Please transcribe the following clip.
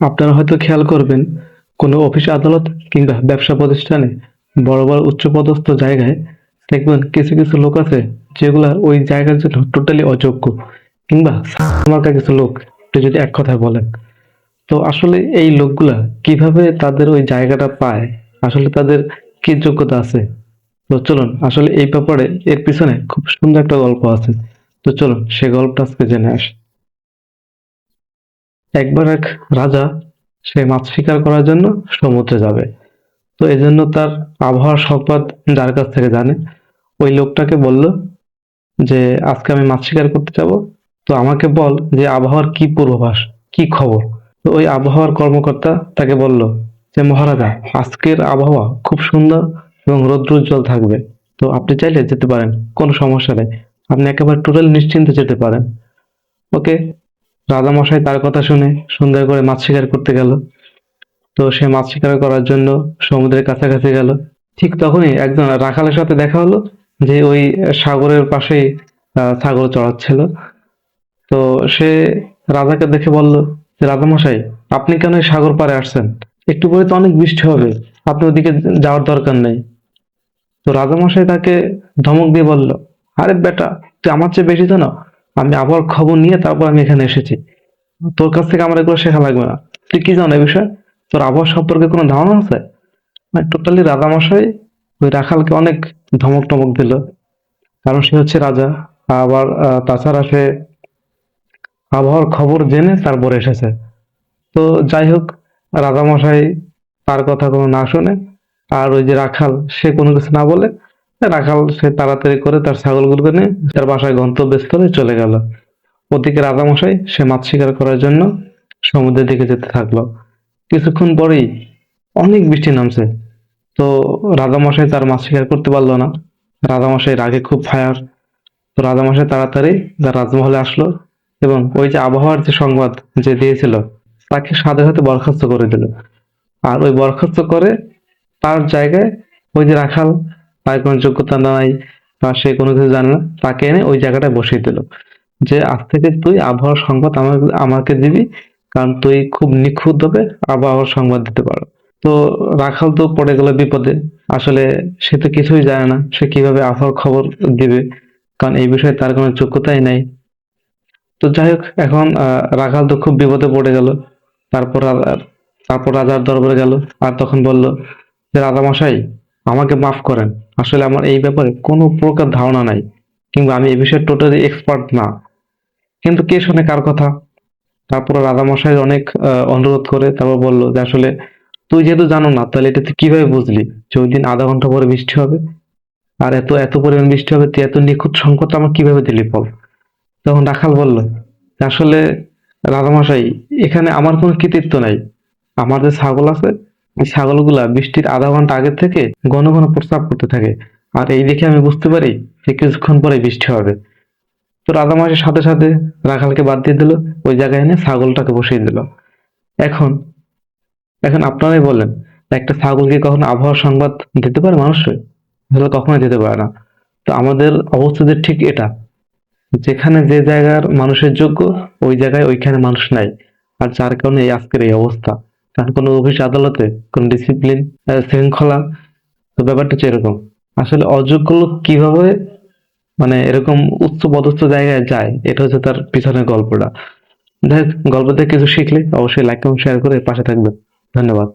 আপনারা হয়তো খেয়াল করবেন, কোনো অফিস আদালত কিংবা ব্যবসা প্রতিষ্ঠানে বড় বড় উচ্চপদস্থ জায়গায় দেখবেন কিছু কিছু লোক আছে যেগুলা ওই জায়গার জন্য টোটালি অযোগ্য কিংবা মার্কা কিছু লোক যদি এক কথায় বলেন। তো আসলে এই লোকগুলা কীভাবে তাদের ওই জায়গাটা পায়, আসলে তাদের কি যোগ্যতা আছে? তো চলুন, আসলে এই ব্যাপারে এর পিছনে খুব সুন্দর একটা গল্প আছে। তো চলুন, সে গল্পটা আজকে জেনে আসি। একবার এক রাজা, সে মাছ শিকার করার জন্য সমুদ্রে যাবে। তো এই জন্য তার আবহাওয়ার সংবাদ যার কাছ থেকে জানে। ওই লোকটাকে বলল যে, আজকে আমি মাছ শিকার করতে যাব। তো আমাকে বল যে, আবহাওয়ার কি পূর্বাভাস, কি খবর? তো ওই আবহাওয়ার কর্মকর্তা তাকে বলল যে, মহারাজা, আজকের আবহাওয়া খুব সুন্দর এবং রৌদ্রোজ্জ্বল থাকবে। তো আপনি চাইলে যেতে পারেন, কোনো সমস্যা নেই। আপনি একেবারে টোটাল নিশ্চিন্তে যেতে পারেন। ওকে রাজামশাই তার কথা শুনে সুন্দর করে মাছ শিকার করতে গেল। তো সে মাছ শিকার করার জন্য সমুদ্রের কাছাকাছি গেল। ঠিক তখনই একজন রাখালের সাথে দেখা হলো, যে ওই সাগরের পাশেই ছাগল চড়াচ্ছিল। তো সে রাজাকে দেখে বলল, যে রাজামশাই, আপনি কেন এই সাগর পাড়ে আসছেন? একটু পরে তো অনেক বৃষ্টি হবে আপনি ওদিকে যাওয়ার দরকার নেই। তো রাজামশাই তাকে ধমক দিয়ে বলল, আরে বেটা, তুই আমার চেয়ে বেশি জানো আমি আবহাওয়ার খবর নিয়ে তারপর আমি এখানে এসেছি। তোর কাছ থেকে আমার এগুলো শেখা লাগবে না। তুই কি জানো এই বিষয়ে? তোর আবহাওয়া সম্পর্কে কোনো ধারণা আছে? মানে টোটালি রাজামশাই ওই রাখালকে অনেক ধমক টমক দিল। কারণ সে হচ্ছে রাজা। আবার তাছাড়া সে আবহাওয়ার খবর জেনে তারপরে এসেছে। তো যাই হোক, রাজামশাই তার কথা কোনো না শুনে আর ওই যে রাখাল, সে কোনো কিছু না বলে রাখাল সে তাড়াতাড়ি করে তার ছাগলগুলোকে নিয়ে তার বাসায় গন্তব্যস্থলে চলে গেল। ওদিকে রাজামশাই সে মাছ শিকার করার জন্য সমুদ্রের দিকে যেতে থাকল। কিছুক্ষণ পরেই অনেক বৃষ্টি নামছে। তো রাজামশাই তার মাছ শিকার করতে পারল না। রাজামশাই রাগে খুব ফায়ার। তো রাজামশাই তাড়াতাড়ি তার রাজমহলে আসলো এবং ওই যে আবহাওয়ার যে সংবাদ যে দিয়েছিল, তাকে সাথে সাথে বরখাস্ত করে দিল। আর ওই বরখাস্ত করে তার জায়গায় ওই যে রাখাল তার কোনো যোগ্যতা নাই, বা সে কোনো কিছু জানে না, তাকে এনে ওই জায়গাটায় বসিয়ে দিল। যে, আজ থেকে তুই আবহাওয়ার সংবাদ আমাকে আমাকে দিবি, কারণ তুই খুব নিখুঁত ভাবে আবহাওয়ার সংবাদ দিতে পারো। তো রাখাল তো পড়ে গেল বিপদে। আসলে সে তো কিছুই জানে না, সে কীভাবে আবহাওয়ার খবর দিবে, কারণ এই বিষয়ে তার কোনো যোগ্যতাই নাই। তো যাই হোক, এখন রাখাল তো খুব বিপদে পড়ে গেল। তারপর তারপর রাজার দরবারে গেল, আর তখন বলল, যে, রাজামশাই আমাকে মাফ করেন। আসলে আমার এই ব্যাপারে কোনো প্রকার ধারণা নাই, কিংবা আমি এই বিষয়ে টোটালি এক্সপার্ট না। কিন্তু কে শোনে কার কথা? তারপর রাজামশাই অনেক অনুরোধ করে তারপর বলল যে আসলে তুই যেহেতু জানো না, তাহলে এটা তুই কীভাবে বুঝলি যে ওই দিন আধা ঘণ্টা পরে বৃষ্টি হবে? আর এত এত পরিমাণ বৃষ্টি হবে, তুই এত নিখুঁত সংকট আমার কীভাবে দিলি বল? তখন রাখাল বলল, আসলে রাজামশাই, এখানে আমার কোনো কৃতিত্ব নাই। আমার যে ছাগল আছে ছাগলগুলা বৃষ্টির আধা ঘণ্টা আগে থেকে ঘন ঘন প্রস্রাব করতে থাকে। আর এই দেখে আমি বুঝতে পারি যে কিছুক্ষণ পরে বৃষ্টি হবে। তো রাধা মাসের সাথে সাথে রাখালকে বাদ দিয়ে দিল, ওই জায়গায় এনে ছাগলটাকে বসিয়ে দিল। এখন এখন আপনারাই বলেন, একটা ছাগলকে কখনো আবহাওয়ার সংবাদ দিতে পারে মানুষকে? আসলে কখনোই দিতে পারে না। তো আমাদের অবস্থাদের ঠিক এটা, যেখানে যে জায়গার মানুষের যোগ্য, ওই জায়গায় ওইখানে মানুষ নাই। আর যার কারণে এই আজকের এই অবস্থা। কোনো অফিস আদালতে, কোন ডিসিপ্লিন শৃঙ্খলা, তো ব্যাপারটা হচ্ছে এরকম। আসলে অযোগ্য লোক কীভাবে মানে এরকম উচ্চ পদস্থ জায়গায় যায়, এটা হচ্ছে তার পিছনের গল্পটা। দেখ গল্প থেকে কিছু শিখলে অবশ্যই লাইক এবং শেয়ার করে পাশে থাকবেন। ধন্যবাদ।